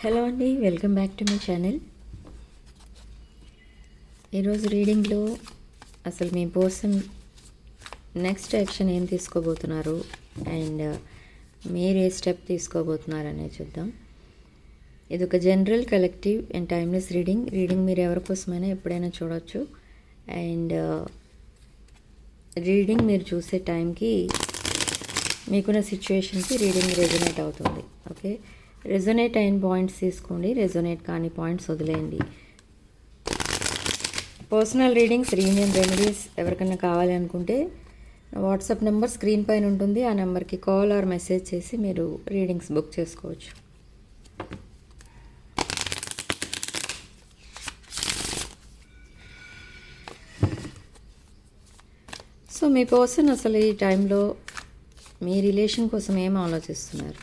Hello అండి welcome back to my channel. ఈరోజు రీడింగ్లో అసలు మీ పర్సన్ నెక్స్ట్ యాక్షన్ ఏం తీసుకోబోతున్నారు అండ్ మీరు ఏ స్టెప్ తీసుకోబోతున్నారు అనేది చూద్దాం. ఇది ఒక general collective and timeless reading. Reading మీరు ఎవరి కోసమైనా ఎప్పుడైనా చూడవచ్చు అండ్ రీడింగ్ మీరు చూసే టైంకి మీకున్న సిచ్యువేషన్కి రీడింగ్ రెజినేట్ అవుతుంది. ఓకే? రెజొనేట్ అయిన పాయింట్స్ తీసుకోండి. రెజొనేట్ కాని పాయింట్స్ వదిలేయండి. పర్సనల్ రీడింగ్స్ రీయూనియన్ రెమెడీస్ ఎవరికైనా కావాలి అనుకుంటే వాట్సాప్ నెంబర్ స్క్రీన్ పైన ఉంటుంది. ఆ నెంబర్కి కాల్ ఆర్ మెసేజ్ చేసి మీరు రీడింగ్స్ బుక్ చేసుకోవచ్చు. సో మీ పర్సన్ అసలు ఈ టైంలో మీ రిలేషన్ కోసం ఏం ఆలోచిస్తున్నారు?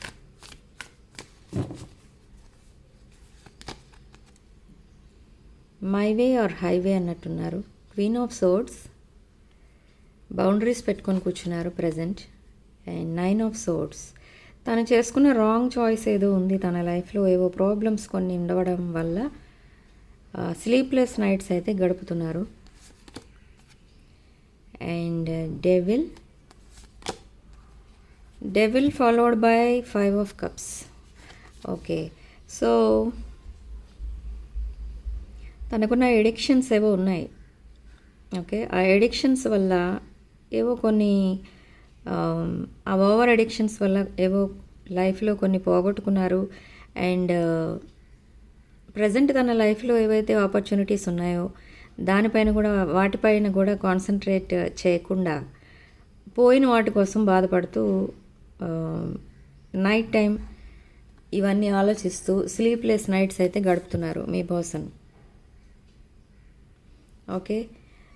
My way or highway అన్నట్టున్నారు. Queen of swords. Boundaries పెట్టుకొని కూర్చున్నారు present. And nine of swords. తను చేసుకున్న రాంగ్ చాయిస్ ఏదో ఉంది తన లైఫ్లో. ఏవో ప్రాబ్లమ్స్ కొన్ని ఉండవడం వల్ల స్లీప్లెస్ నైట్స్ అయితే గడుపుతున్నారు. And devil. Devil followed by five of cups. Okay. So తనకున్న ఎడిక్షన్స్ ఏవో ఉన్నాయి. ఓకే ఆ ఎడిక్షన్స్ వల్ల ఏవో కొన్ని um, ఆ ఓవర్ ఎడిక్షన్స్ వల్ల ఏవో లైఫ్లో కొన్ని పోగొట్టుకున్నారు. అండ్ ప్రజెంట్ uh, తన లైఫ్లో ఏవైతే ఆపర్చునిటీస్ ఉన్నాయో దానిపైన కూడా వాటిపైన కూడా కాన్సన్ట్రేట్ చేయకుండా పోయిన వాటి కోసం బాధపడుతూ um, నైట్ టైం ఇవన్నీ ఆలోచిస్తూ స్లీప్లెస్ నైట్స్ అయితే గడుపుతున్నారు మీ పర్సన్ ఓకే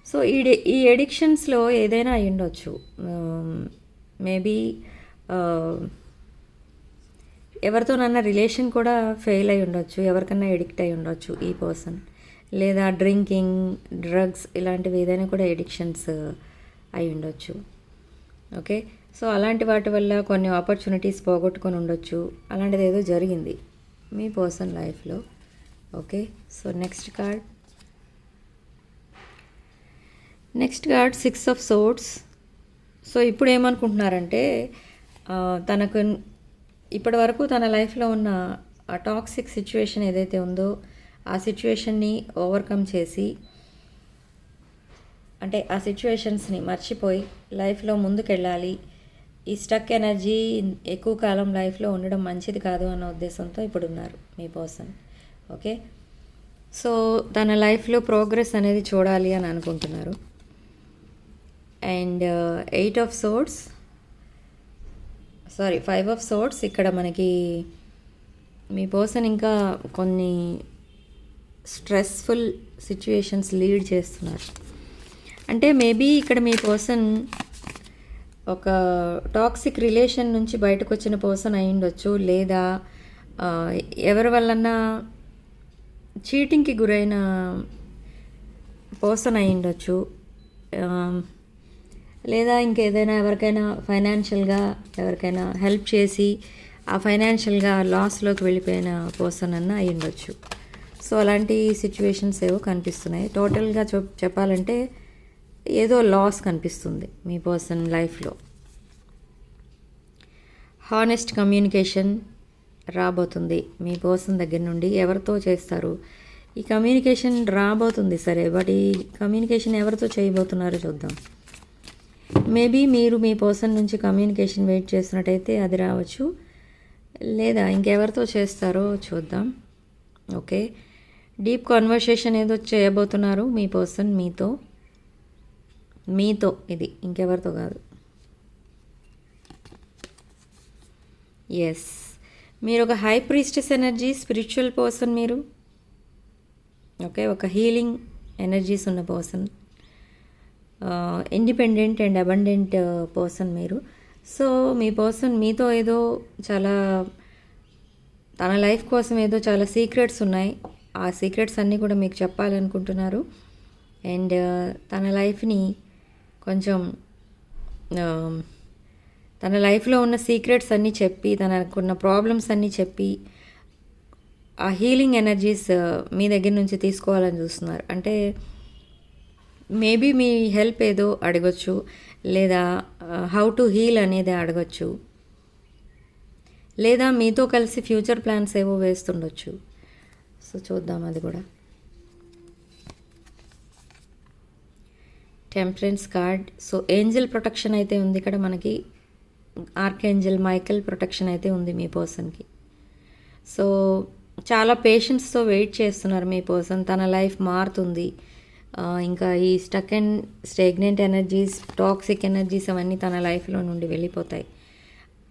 సో ఈ ఈ ఎడిక్షన్స్లో ఏదైనా అయి ఉండొచ్చు మేబీ um, um, ఎవరితోనన్నా రిలేషన్ కూడా ఫెయిల్ అయి ఉండొచ్చు ఎవరికన్నా ఎడిక్ట్ అయి ఉండొచ్చు ఈ పర్సన్ లేదా డ్రింకింగ్ డ్రగ్స్ ఇలాంటివి ఏదైనా కూడా ఎడిక్షన్స్ అయి ఉండొచ్చు ఓకే సో అలాంటి వాటి వల్ల కొన్ని ఆపర్చునిటీస్ పోగొట్టుకొని ఉండొచ్చు. అలాంటిది ఏదో జరిగింది మీ పర్సన్ లైఫ్లో okay so next card next card six of swords so ఇప్పుడు ఏమనుకుంటున్నారంటే తనకు ఇప్పటి వరకు తన లైఫ్లో ఉన్న ఆ టాక్సిక్ సిచ్యువేషన్ ఏదైతే ఉందో ఆ సిచ్యువేషన్ని ఓవర్కమ్ చేసి అంటే ఆ సిచ్యువేషన్స్ని మర్చిపోయి లైఫ్లో ముందుకెళ్ళాలి. ఈ స్టక్ ఎనర్జీ ఎక్కువ కాలం లైఫ్లో ఉండడం మంచిది కాదు అన్న ఉద్దేశంతో ఇప్పుడు ఉన్నారు మీ పర్సన్ ఓకే సో తన లైఫ్లో ప్రోగ్రెస్ అనేది చూడాలి అని అనుకుంటున్నారు. And eight of swords sorry five of swords ఇక్కడ మనకి మీ పర్సన్ ఇంకా కొన్ని స్ట్రెస్ఫుల్ సిచ్యువేషన్స్ లీడ్ చేస్తున్నారు. అంటే మేబీ ఇక్కడ మీ పర్సన్ ఒక టాక్సిక్ రిలేషన్ నుంచి బయటకు వచ్చిన పర్సన్ అయి ఉండొచ్చు. లేదా uh, ఎవరి వల్లన్నా చీటింగ్కి గురైన పర్సన్ అయి ఉండొచ్చు. Um, లేదా ఇంకేదైనా ఎవరికైనా ఫైనాన్షియల్గా ఎవరికైనా హెల్ప్ చేసి ఆ ఫైనాన్షియల్గా లాస్లోకి వెళ్ళిపోయిన పర్సన్ అన్న అయి ఉండొచ్చు. సో అలాంటి సిచ్యువేషన్స్ ఏవో కనిపిస్తున్నాయి. టోటల్గా చెప్పాలంటే ఏదో లాస్ కనిపిస్తుంది మీ పర్సన్ లైఫ్లో హానెస్ట్ కమ్యూనికేషన్ రాబోతుంది మీ పర్సన్ దగ్గర నుండి. ఎవరితో చేస్తారు? ఈ కమ్యూనికేషన్ రాబోతుంది సరే బట్ ఈ కమ్యూనికేషన్ ఎవరితో చేయబోతున్నారో చూద్దాం. మేబీ మీరు మీ పర్సన్ నుంచి కమ్యూనికేషన్ వెయిట్ చేస్తున్నట్టయితే అది రావచ్చు. లేదా ఇంకెవరితో చేస్తారో చూద్దాం. ఓకే డీప్ కాన్వర్సేషన్ ఏదో చేయబోతున్నారు మీ పర్సన్ మీతో. మీతో ఇది ఇంకెవరితో కాదు. ఎస్ మీరు ఒక high priestess energy spiritual person మీరు. ఓకే ఒక హీలింగ్ ఎనర్జీస్ ఉన్న person independent and abundant person మీరు. సో మీ పర్సన్ మీతో ఏదో చాలా తన లైఫ్ కోసం ఏదో చాలా సీక్రెట్స్ ఉన్నాయి. ఆ సీక్రెట్స్ అన్నీ కూడా మీకు చెప్పాలనుకుంటున్నారు. అండ్ uh, తన లైఫ్ని కొంచెం um, తన లైఫ్లో ఉన్న సీక్రెట్స్ అన్నీ చెప్పి తనకున్న ప్రాబ్లమ్స్ అన్నీ చెప్పి ఆ హీలింగ్ ఎనర్జీస్ uh, మీ దగ్గర నుంచి తీసుకోవాలని చూస్తున్నారు. అంటే మేబీ మీ హెల్ప్ ఏదో అడగచ్చు లేదా హౌ టు హీల్ అనేది అడగొచ్చు లేదా మీతో కలిసి ఫ్యూచర్ ప్లాన్స్ ఏవో వేస్తుండొచ్చు. సో చూద్దాం అది కూడా. Temperance card so angel protection అయితే ఉంది ఇక్కడ మనకి. ఆర్కేంజల్ మైకల్ ప్రొటెక్షన్ అయితే ఉంది మీ పర్సన్కి సో చాలా పేషెన్స్తో వెయిట్ చేస్తున్నారు మీ పర్సన్ తన లైఫ్ మారుతుంది. ఇంకా ఈ stuck and stagnant energies toxic energies అవన్నీ తన లైఫ్లో నుండి వెళ్ళిపోతాయి.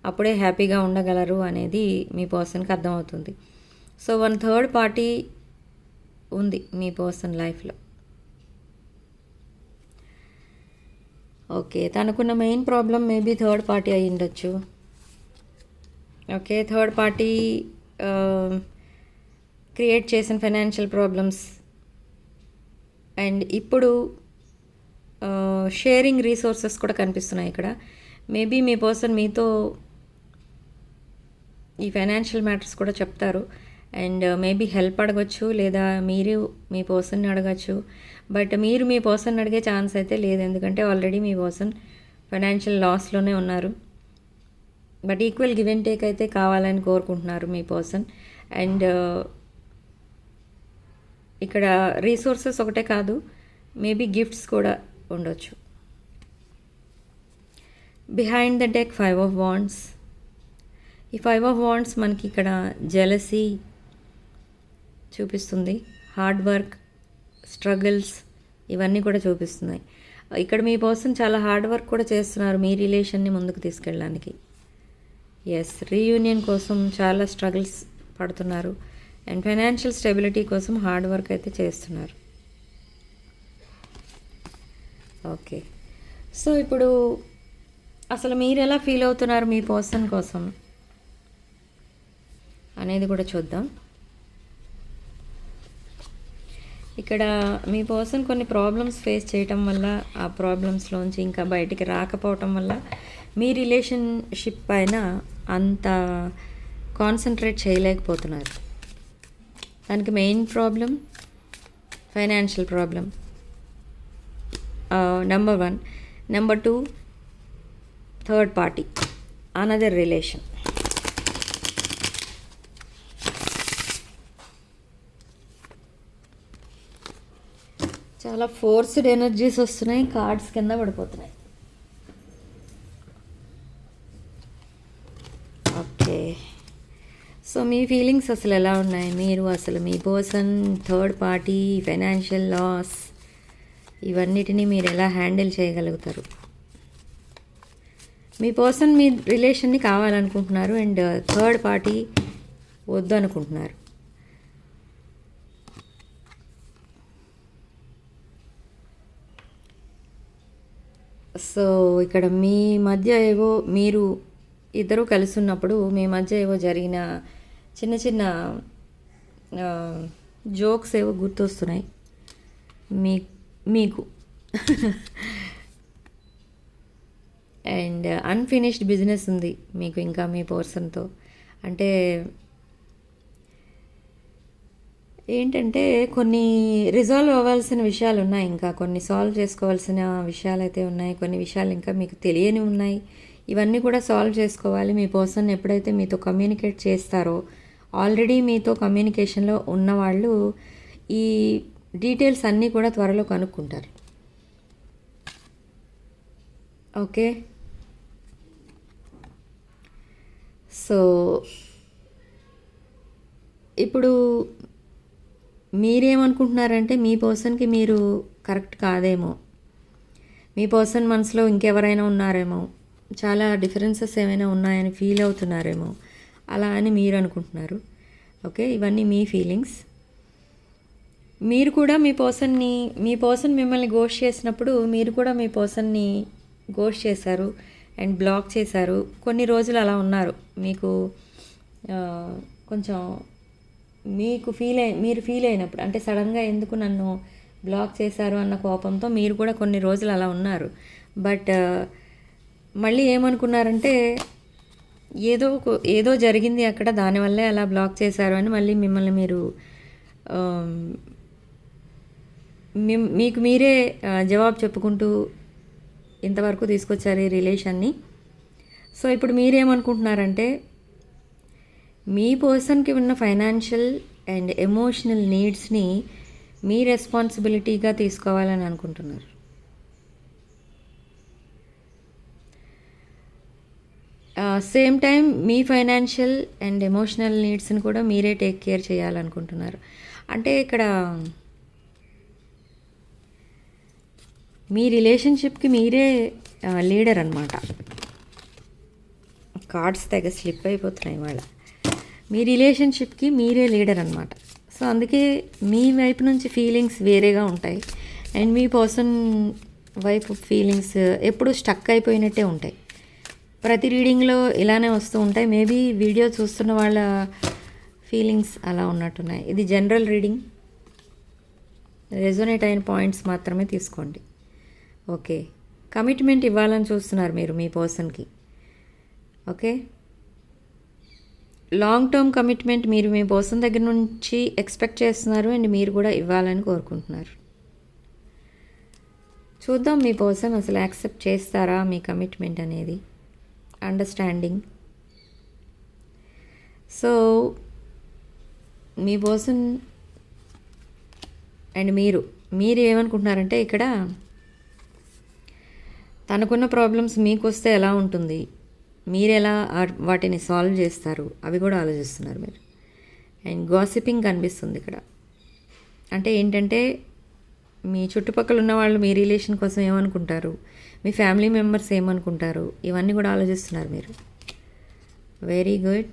అప్పుడే హ్యాపీగా ఉండగలరు అనేది మీ పర్సన్కి అర్థమవుతుంది. సో వన్ థర్డ్ పార్టీ ఉంది మీ పర్సన్ లైఫ్లో. ఓకే తనకున్న main problem maybe third party అయి ఉండొచ్చు. ఓకే థర్డ్ పార్టీ క్రియేట్ చేసిన ఫైనాన్షియల్ ప్రాబ్లమ్స్ అండ్ ఇప్పుడు షేరింగ్ రీసోర్సెస్ కూడా కనిపిస్తున్నాయి ఇక్కడ. మేబీ మీ పర్సన్ మీతో ఈ ఫైనాన్షియల్ మ్యాటర్స్ కూడా చెప్తారు. అండ్ మేబీ హెల్ప్ అడగచ్చు లేదా మీరు మీ పర్సన్ని అడగచ్చు. బట్ మీరు మీ పర్సన్ అడిగే ఛాన్స్ అయితే లేదు. ఎందుకంటే ఆల్రెడీ మీ పర్సన్ ఫైనాన్షియల్ లాస్లోనే ఉన్నారు. But equal give and take అయితే కావాలని కోరుకుంటున్నారు మీ పర్సన్ అండ్ uh, ఇక్కడ రీసోర్సెస్ ఒకటే కాదు మేబీ గిఫ్ట్స్ కూడా ఉండొచ్చు. Behind the deck five of wands ఈ ఫైవ్ ఆఫ్ వాండ్స్ మనకి ఇక్కడ జెలసీ చూపిస్తుంది హార్డ్ వర్క్ స్ట్రగుల్స్ ఇవన్నీ కూడా చూపిస్తున్నాయి. ఇక్కడ మీ పర్సన్ చాలా హార్డ్ వర్క్ కూడా చేస్తున్నారు మీ రిలేషన్ని ముందుకు తీసుకెళ్ళడానికి. ఎస్ రీయూనియన్ కోసం చాలా స్ట్రగుల్స్ పడుతున్నారు. అండ్ ఫైనాన్షియల్ స్టెబిలిటీ కోసం హార్డ్ వర్క్ అయితే చేస్తున్నారు. ఓకే సో ఇప్పుడు అసలు మీరు ఎలా ఫీల్ అవుతున్నారు మీ పర్సన్ కోసం? అనేది కూడా చూద్దాం. ఇక్కడ మీ పర్సన్ కొన్ని ప్రాబ్లమ్స్ ఫేస్ చేయటం వల్ల ఆ ప్రాబ్లమ్స్లోంచి ఇంకా బయటికి రాకపోవటం వల్ల మీ రిలేషన్షిప్ పైన అంత కాన్సన్ట్రేట్ చేయలేకపోతున్నారు. దానికి main problem financial problem number one number two third party another relation చాలా ఫోర్స్డ్ ఎనర్జీస్ వస్తున్నాయి కార్డ్స్ కింద పడిపోతున్నాయి ఓకే సో మీ ఫీలింగ్స్ అసలు ఎలా ఉన్నాయి? మీరు అసలు మీ person third party financial loss ఇవన్నిటిని మీరు ఎలా హ్యాండిల్ చేయగలుగుతారు? మీ పర్సన్ మీ రిలేషన్ని కావాలనుకుంటున్నారు అండ్ థర్డ్ uh, పార్టీ వద్దు అనుకుంటున్నారు సో ఇక్కడ మీ మధ్య ఏవో మీరు ఇద్దరు కలిసి ఉన్నప్పుడు మీ మధ్య ఏవో జరిగిన చిన్న చిన్న జోక్స్ ఏవో గుర్తొస్తున్నాయి. మీ మీకు. అండ్ అన్ఫినిష్డ్ బిజినెస్ ఉంది మీకు ఇంకా మీ పర్సన్తో అంటే ఏంటంటే కొన్ని రిజాల్వ్ అవ్వాల్సిన విషయాలు ఉన్నాయి ఇంకా. కొన్ని సాల్వ్ చేసుకోవాల్సిన విషయాలు అయితే ఉన్నాయి. కొన్ని విషయాలు ఇంకా మీకు తెలియని ఉన్నాయి. ఇవన్నీ కూడా సాల్వ్ చేసుకోవాలి. మీ పర్సన్ ఎప్పుడైతే మీతో కమ్యూనికేట్ చేస్తారో ఆల్రెడీ మీతో కమ్యూనికేషన్లో ఉన్నవాళ్ళు ఈ డీటెయిల్స్ అన్నీ కూడా త్వరలో కనుక్కుంటారు. ఓకే? సో ఇప్పుడు మీరేమనుకుంటున్నారంటే మీ పర్సన్కి మీరు కరెక్ట్ కాదేమో? మీ పర్సన్ మనసులో ఇంకెవరైనా ఉన్నారేమో? చాలా డిఫరెన్సెస్ ఏమైనా ఉన్నాయని ఫీల్ అవుతున్నారేమో? అలా అని మీరు అనుకుంటున్నారు. ఓకే? ఇవన్నీ మీ ఫీలింగ్స్ మీరు కూడా మీ పర్సన్ని మీ పర్సన్ మిమ్మల్ని గోష్ చేసినప్పుడు మీరు కూడా మీ పర్సన్ని గోష్ చేశారు అండ్ బ్లాక్ చేశారు. కొన్ని రోజులు అలా ఉన్నారు. మీకు కొంచెం మీకు ఫీల్ అయి మీరు ఫీల్ అయినప్పుడు అంటే సడన్గా ఎందుకు నన్ను బ్లాక్ చేశారు అన్న కోపంతో మీరు కూడా కొన్ని రోజులు అలా ఉన్నారు. బట్ మళ్ళీ ఏమనుకున్నారంటే ఏదో ఒక- ఏదో జరిగింది అక్కడ దానివల్లే అలా బ్లాక్ చేశారు అని మళ్ళీ మిమ్మల్ని మీరు మిమ్- మీకు మీరే జవాబు చెప్పుకుంటూ ఇంతవరకు తీసుకొచ్చారు ఈ రిలేషన్ని. సో ఇప్పుడు మీరేమనుకుంటున్నారంటే మీ పర్సన్కి ఉన్న ఫైనాన్షియల్ అండ్ ఎమోషనల్ నీడ్స్ని మీ రెస్పాన్సిబిలిటీగా తీసుకోవాలని అనుకుంటున్నారు. సేమ్ టైం మీ ఫైనాన్షియల్ అండ్ ఎమోషనల్ నీడ్స్ని కూడా మీరే టేక్ కేర్ చేయాలనుకుంటున్నారు. అంటే ఇక్కడ మీ రిలేషన్షిప్కి మీరే లీడర్ అనమాట కార్డ్స్ తెగ స్లిప్ అయిపోతున్నాయి వాళ్ళ మీ రిలేషన్షిప్కి మీరే లీడర్ అనమాట సో అందుకే మీ వైపు నుంచి ఫీలింగ్స్ వేరేగా ఉంటాయి. అండ్ మీ పర్సన్ వైపు ఫీలింగ్స్ ఎప్పుడు స్టక్ అయిపోయినట్టే ఉంటాయి. ప్రతి రీడింగ్లో ఇలానే వస్తూ ఉంటాయి. మేబీ వీడియో చూస్తున్న వాళ్ళ ఫీలింగ్స్ అలా ఉన్నట్టున్నాయి. ఇది జనరల్ రీడింగ్ రెజోనేట్ అయిన పాయింట్స్ మాత్రమే తీసుకోండి. ఓకే కమిట్మెంట్ ఇవ్వాలని చూస్తున్నారు మీరు మీ పర్సన్కి ఓకే లాంగ్ టర్మ్ కమిట్మెంట్ మీరు మీ పర్సన్ దగ్గర నుంచి ఎక్స్పెక్ట్ చేస్తున్నారు అండ్ మీరు కూడా ఇవ్వాలని కోరుకుంటున్నారు. చూద్దాం మీ పర్సన్ అసలు యాక్సెప్ట్ చేస్తారా మీ కమిట్మెంట్ అనేది. అండర్స్టాండింగ్ సో మీ పర్సన్ అండ్ మీరు మీరు ఏమనుకుంటున్నారంటే ఇక్కడ తనకున్న ప్రాబ్లమ్స్ మీకు వస్తే ఎలా ఉంటుంది? మీరు ఎలా వాటిని సాల్వ్ చేస్తారు? అవి కూడా ఆలోచిస్తున్నారు మీరు. అండ్ గాసిపింగ్ కనిపిస్తుంది ఇక్కడ. అంటే ఏంటంటే మీ చుట్టుపక్కల ఉన్న వాళ్ళు మీ రిలేషన్ కోసం ఏమనుకుంటారు? మీ ఫ్యామిలీ మెంబర్స్ ఏమనుకుంటారు? ఇవన్నీ కూడా ఆలోచిస్తున్నారు మీరు. వెరీ గుడ్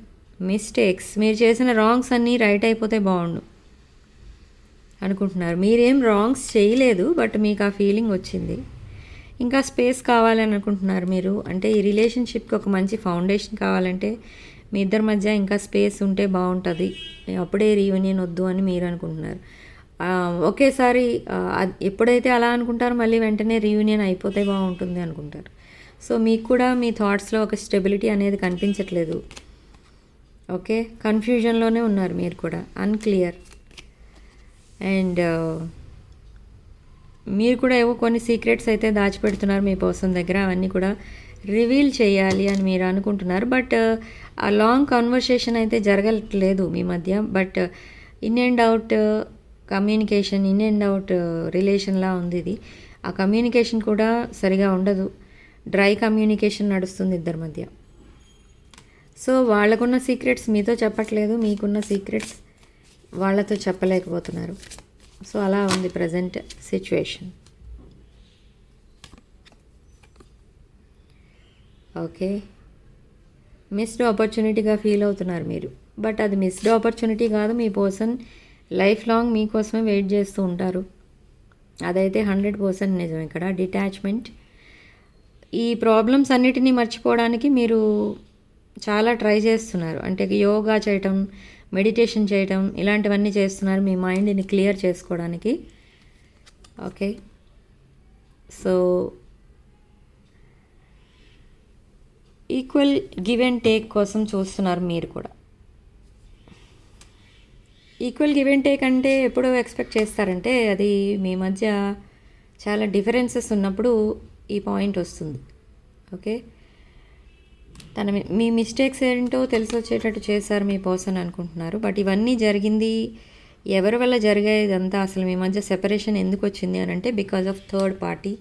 మిస్టేక్స్ మీరు చేసిన రాంగ్స్ అన్నీ రైట్ అయిపోతే బాగుండు. అనుకుంటున్నారు. మీరేం రాంగ్స్ చేయలేదు బట్ మీకు ఆ ఫీలింగ్ వచ్చింది. ఇంకా స్పేస్ కావాలని అనుకుంటున్నారు మీరు. అంటే ఈ రిలేషన్షిప్కి ఒక మంచి ఫౌండేషన్ కావాలంటే మీ ఇద్దరి మధ్య ఇంకా స్పేస్ ఉంటే బాగుంటుంది. అప్పుడే రీయూనియన్ వద్దు అని మీరు అనుకుంటున్నారు. ఒకేసారి ఎప్పుడైతే అలా అనుకుంటారో మళ్ళీ వెంటనే రీయూనియన్ అయిపోతే బాగుంటుంది అనుకుంటారు. సో మీకు కూడా మీ థాట్స్లో ఒక స్టెబిలిటీ అనేది కనిపించట్లేదు. ఓకే? కన్ఫ్యూజన్లోనే ఉన్నారు మీరు కూడా. అన్క్లియర్ అండ్ మీరు కూడా ఏవో కొన్ని సీక్రెట్స్ అయితే దాచిపెడుతున్నారు మీ పర్సన్ దగ్గర. అవన్నీ కూడా రివీల్ చేయాలి అని మీరు అనుకుంటున్నారు. బట్ ఆ లాంగ్ కన్వర్సేషన్ అయితే జరగట్లేదు మీ మధ్య. But in and out communication in and out రిలేషన్లా ఉంది ఇది. ఆ కమ్యూనికేషన్ కూడా సరిగా ఉండదు. డ్రై కమ్యూనికేషన్ నడుస్తుంది ఇద్దరి మధ్య. సో వాళ్ళకున్న సీక్రెట్స్ మీతో చెప్పట్లేదు మీకున్న సీక్రెట్స్ వాళ్ళతో చెప్పలేకపోతున్నారు. సో అలా ఉంది ప్రజెంట్ సిచ్యువేషన్. ఓకే. మిస్డ్ ఆపర్చునిటీగా ఫీల్ అవుతున్నారు మీరు. బట్ అది మిస్డ్ ఆపర్చునిటీ కాదు మీ పర్సన్ లైఫ్ లాంగ్ మీకోసమే వెయిట్ చేస్తూ ఉంటారు. అదైతే హండ్రెడ్ పర్సెంట్ నిజం ఇక్కడ. డిటాచ్మెంట్. ఈ ప్రాబ్లమ్స్ అన్నిటినీ మర్చిపోవడానికి మీరు చాలా ట్రై చేస్తున్నారు. అంటే యోగా చేయటం మెడిటేషన్ చేయటం ఇలాంటివన్నీ చేస్తున్నారు మీ మైండ్ని క్లియర్ చేసుకోవడానికి. Okay. So equal give and take కోసం చూస్తున్నారు మీరు కూడా. ఈక్వల్ గివ్ అండ్ టేక్ అంటే ఎప్పుడు ఎక్స్పెక్ట్ చేస్తారంటే అది మీ మధ్య చాలా డిఫరెన్సెస్ ఉన్నప్పుడు ఈ పాయింట్ వస్తుంది. ఓకే తన మీ- మీ మిస్టేక్స్ ఏంటో తెలిసి వచ్చేటట్టు చేశారు మీ పర్సన్ అనుకుంటున్నారు. బట్ ఇవన్నీ జరిగింది ఎవరి వల్ల జరిగేదంతా అసలు మీ మధ్య సెపరేషన్ ఎందుకు వచ్చింది అని అంటే బికాజ్ ఆఫ్ థర్డ్ పార్టీ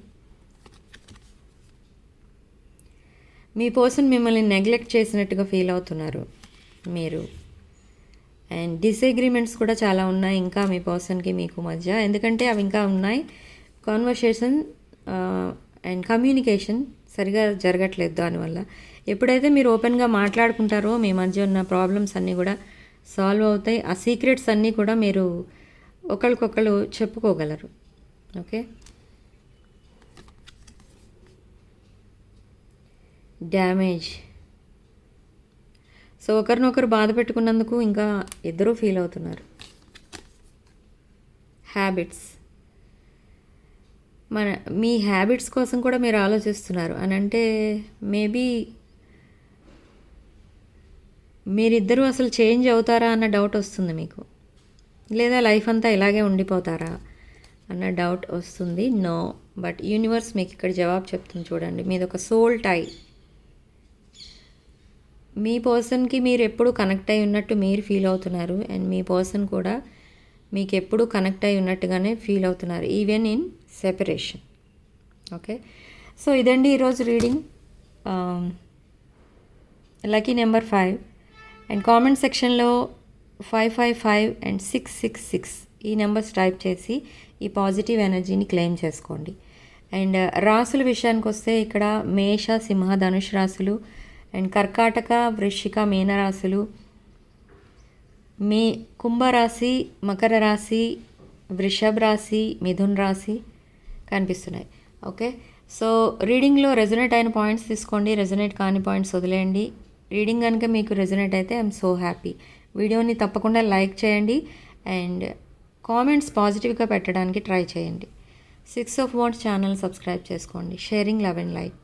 మీ పర్సన్ మిమ్మల్ని నెగ్లెక్ట్ చేసినట్టుగా ఫీల్ అవుతున్నారు మీరు. అండ్ డిసగ్రిమెంట్స్ కూడా చాలా ఉన్నాయి ఇంకా మీ పర్సన్కి మీకు మధ్య. ఎందుకంటే అవి ఇంకా ఉన్నాయి. కాన్వర్సేషన్ అండ్ కమ్యూనికేషన్ సరిగా జరగట్లేదు దానివల్ల. ఎప్పుడైతే మీరు ఓపెన్గా మాట్లాడుకుంటారో మీ మధ్య ఉన్న ప్రాబ్లమ్స్ అన్నీ కూడా సాల్వ్ అవుతాయి. ఆ సీక్రెట్స్ అన్నీ కూడా మీరు ఒకరికొకరు చెప్పుకోగలరు. ఓకే డ్యామేజ్ సో ఒకరినొకరు బాధ పెట్టుకున్నందుకు ఇంకా ఇద్దరూ ఫీల్ అవుతున్నారు. హ్యాబిట్స్ మన మీ హ్యాబిట్స్ కోసం కూడా మీరు ఆలోచిస్తున్నారు. అని అంటే మేబీ మీరిద్దరూ అసలు చేంజ్ అవుతారా అన్న డౌట్ వస్తుంది మీకు. లేదా లైఫ్ అంతా ఇలాగే ఉండిపోతారా అన్న డౌట్ వస్తుంది. నో బట్ యూనివర్స్ మీకు ఇక్కడ జవాబు చెప్తుంది చూడండి. మీది ఒక సోల్ టై మీ పర్సన్కి మీరు ఎప్పుడు కనెక్ట్ అయి ఉన్నట్టు మీరు ఫీల్ అవుతున్నారు. అండ్ మీ పర్సన్ కూడా మీకు ఎప్పుడు కనెక్ట్ అయి ఉన్నట్టుగానే ఫీల్ అవుతున్నారు even in separation okay so ఇదండి ఈరోజు reading. Lucky number five and comment సెక్షన్లో five five five and six six six ఈ నెంబర్స్ టైప్ చేసి ఈ పాజిటివ్ ఎనర్జీని క్లెయిమ్ చేసుకోండి. అండ్ uh, రాసుల విషయానికి వస్తే ఇక్కడ మేష సింహ ధనుష్ రాసులు అండ్ కర్కాటక వృశ్చిక మీన రాశులు మీ కుంభరాశి మకర రాశి వృషభ రాశి మిథున్ రాశి కనిపిస్తున్నాయి. ఓకే? సో రీడింగ్లో రెజొనేట్ అయిన పాయింట్స్ తీసుకోండి. రెజొనేట్ కాని పాయింట్స్ వదిలేయండి. రీడింగ్ కనుక మీకు రెజొనేట్ అయితే ఐఎమ్ సో హ్యాపీ. వీడియోని తప్పకుండా లైక్ చేయండి అండ్ కామెంట్స్ పాజిటివ్గా పెట్టడానికి ట్రై చేయండి. Six of wands channel subscribe చేసుకోండి. Sharing love and like.